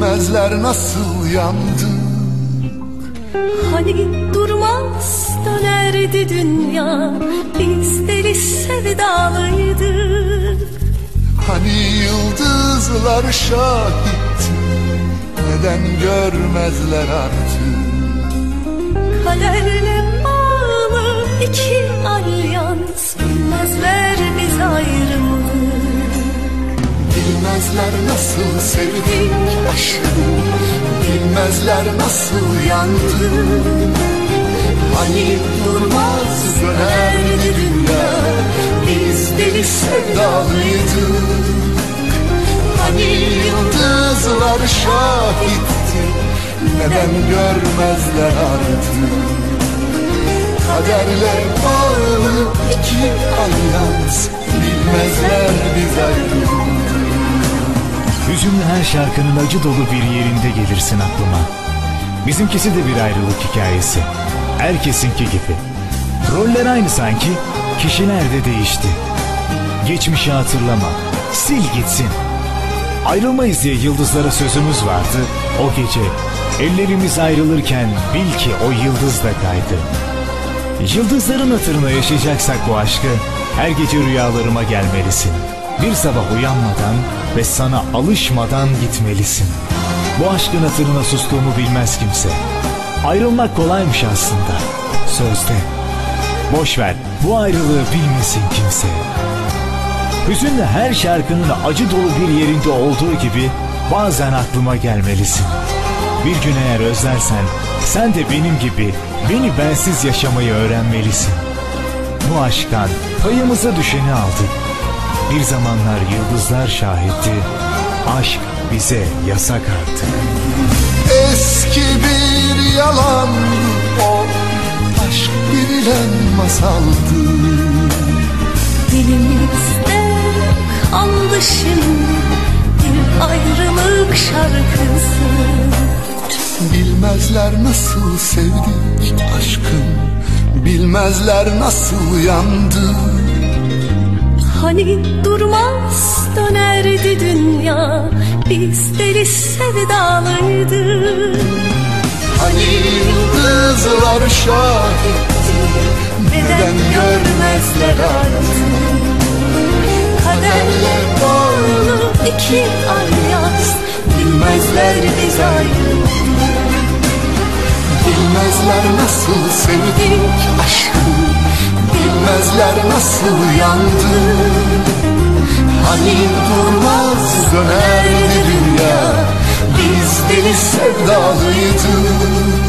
Bilmezler nasıl yandık Hani durmaz dönerdi dünya Biz deli sevdalıydık Hani yıldızlar şahitti Neden görmezler artık? Kaderle Bilmezler nasıl sevdik aşkım Bilmezler nasıl yandık Hani durmaz dönerdi dünya Biz deli sevdalıydık Hani yıldızlar şahitti Neden görmezler artık? Kaderle bağlı iki alyans Bilmezler biz ayrıldık Hüzünlü her şarkının acı dolu bir yerinde gelirsin aklıma. Bizimkisi de bir ayrılık hikayesi. Herkesinki gibi. Roller aynı sanki, kişiler de değişti. Geçmişi hatırlama, sil gitsin. Ayrılmayız diye yıldızlara sözümüz vardı. O gece ellerimiz ayrılırken bil ki o yıldız da kaydı. Yıldızların hatırına yaşayacaksak bu aşkı her gece rüyalarıma gelmelisin. Bir sabah uyanmadan ve sana alışmadan gitmelisin. Bu aşkın hatırına sustuğumu bilmez kimse. Ayrılmak kolaymış aslında. Sözde. Boş ver bu ayrılığı bilmesin kimse. Hüzünle her şarkının acı dolu bir yerinde olduğu gibi bazen aklıma gelmelisin. Bir gün eğer özlersen sen de benim gibi beni bensiz yaşamayı öğrenmelisin. Bu aşktan payımıza düşeni aldık. Bir zamanlar yıldızlar şahitti. Aşk bize yasak artık. Eski bir yalan o Aşk denilen masaldı Dilimizde kaldı şimdi Bir ayrılık şarkısı Bilmezler nasıl sevdik aşkım Bilmezler nasıl yandık Hani durmaz dönerdi dünya Biz deli sevdalıydık Hani yıldızlar şahitti Neden görmezler artık? Kaderle bağlı iki alyans Bilmezler biz ayrıldık Bilmezler nasıl sevdik aşkım Bilmezler nasıl yandık Hani durmaz dönerdi dünya. Biz deli sevdalıydık